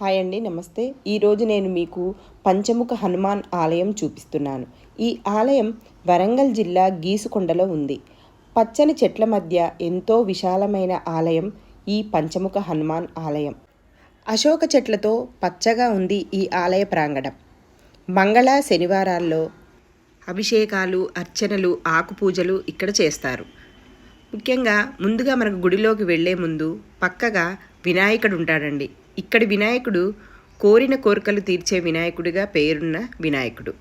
Hi అండి నమస్తే. ఈరోజు నేను మీకు పంచముఖ హనుమాన్ ఆలయం చూపిస్తున్నాను. ఈ ఆలయం వరంగల్ జిల్లా గీసుకొండలో ఉంది. పచ్చని చెట్ల మధ్య ఎంతో విశాలమైన ఆలయం ఈ పంచముఖ హనుమాన్ ఆలయం. అశోక చెట్లతో పచ్చగా ఉంది ఈ ఆలయ ప్రాంగణం. మంగళ శనివారాల్లో అభిషేకాలు అర్చనలు ఆకుపూజలు ఇక్కడ చేస్తారు. ముఖ్యంగా ముందుగా మనకు గుడిలోకి వెళ్ళే ముందు పక్కగా వినాయకుడు ఉంటాడండి. ఇక్కడి వినాయకుడు కోరిన కోరికలు తీర్చే వినాయకుడిగా పేరున్న వినాయకుడు.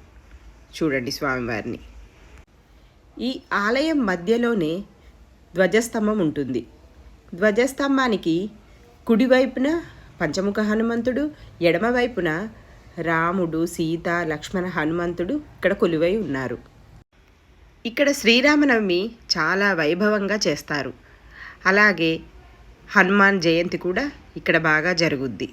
చూడండి స్వామివారిని. ఈ ఆలయం మధ్యలోనే ధ్వజస్తంభం ఉంటుంది. ధ్వజస్తంభానికి కుడివైపున పంచముఖ హనుమంతుడు ఎడమవైపున రాముడు సీత లక్ష్మణ హనుమంతుడు ఇక్కడ కొలువై ఉన్నారు. ఇక్కడ శ్రీరామనవమి చాలా వైభవంగా చేస్తారు. అలాగే హనుమాన్ జయంతి కూడా ఇక్కడ బాగా జరుగుద్ది.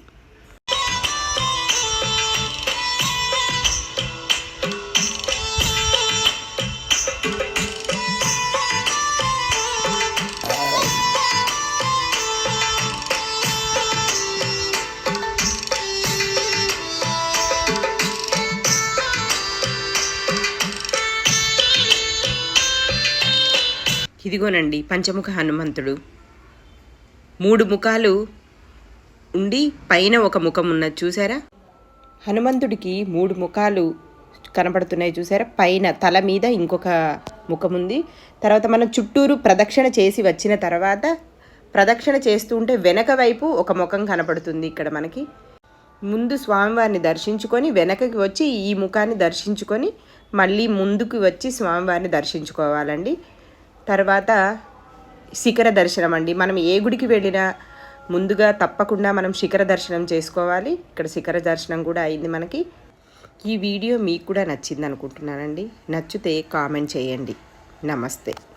ఇదిగోనండి పంచముఖ హనుమంతుడు. మూడు ముఖాలు ఉండి పైన ఒక ముఖం ఉన్నది చూసారా? హనుమంతుడికి మూడు ముఖాలు కనపడుతున్నాయి చూసారా? పైన తల మీద ఇంకొక ముఖం ఉంది. తర్వాత మనం చుట్టూరు ప్రదక్షిణ చేసి వచ్చిన తర్వాత ప్రదక్షిణ చేస్తూ ఉంటే వెనక వైపు ఒక ముఖం కనపడుతుంది ఇక్కడ మనకి. ముందు స్వామివారిని దర్శించుకొని వెనకకి వచ్చి ఈ ముఖాన్ని దర్శించుకొని మళ్ళీ ముందుకు వచ్చి స్వామివారిని దర్శించుకోవాలండి. తర్వాత శిఖర దర్శనం అండి. మనం ఏ గుడికి వెళ్ళినా ముందుగా తప్పకుండా మనం శిఖర దర్శనం చేసుకోవాలి. ఇక్కడ శిఖర దర్శనం కూడా అయింది మనకి. ఈ వీడియో మీకు కూడా నచ్చింది అనుకుంటున్నానండి నచ్చితే కామెంట్ చేయండి. నమస్తే.